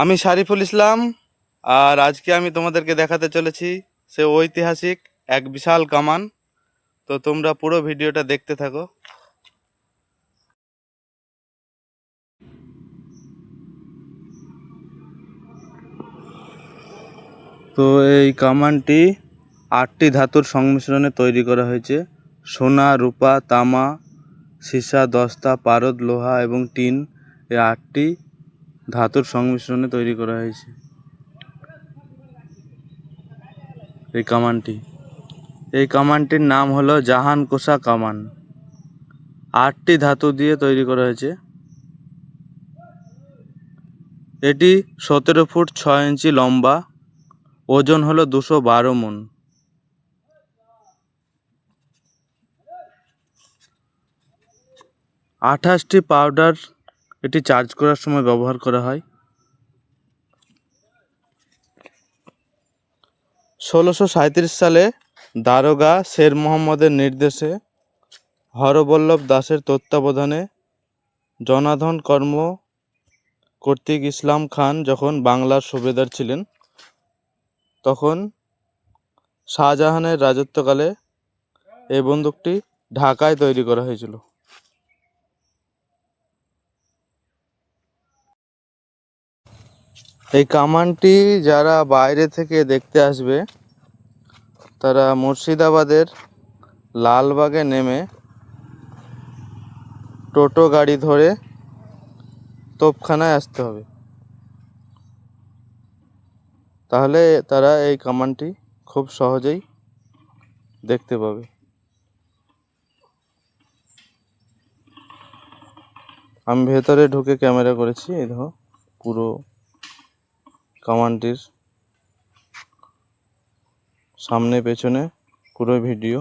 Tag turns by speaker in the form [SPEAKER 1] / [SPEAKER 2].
[SPEAKER 1] আমি শারিফুল ইসলাম, আর আজকে আমি তোমাদেরকে দেখাতে চলেছি সে ঐতিহাসিক এক বিশাল কামান। তো তোমরা পুরো ভিডিওটা দেখতে থাকো। তো এই কামানটি আটটি ধাতুর সংমিশ্রণে তৈরি করা হয়েছে। সোনা, রূপা, তামা, সীসা, দস্তা, পারদ, লোহা এবং টিন এই আটটি। ধাতুর সংমিশ্রণে তৈরি করা হয়েছে। এই কামানটি। এই কামানটির নাম হলো জাহান কোষা কামান। আটটি ধাতু দিয়ে তৈরি করা হয়েছে। এটি সতেরো ফুট ছয় ইঞ্চি লম্বা, ওজন হলো দুশো বারো মন। আঠাশটি পাউডার এটি চার্জ করার সময় ব্যবহার করা হয়। ষোলোশো সালে দারোগা শের মোহাম্মদের নির্দেশে হরবল্লভ দাসের তত্ত্বাবধানে জনাধন কর্ম কর্তৃক ইসলাম খান যখন বাংলার সুবেদার ছিলেন, তখন শাহজাহানের রাজত্বকালে এই বন্দুকটি ঢাকায় তৈরি করা হয়েছিল। এই কামানটি যারা বাইরে থেকে দেখতে আসবে, তারা মুর্শিদাবাদের লালবাগে নেমে টোটো গাড়ি ধরে তোপখানায় আসতে হবে। তাহলে তারা এই কামানটি খুব সহজেই দেখতে পাবে। আমি ভেতরে ঢুকে ক্যামেরা করেছি, এই ধরো পুরো কামানটির সামনে পেছনে পুরো ভিডিও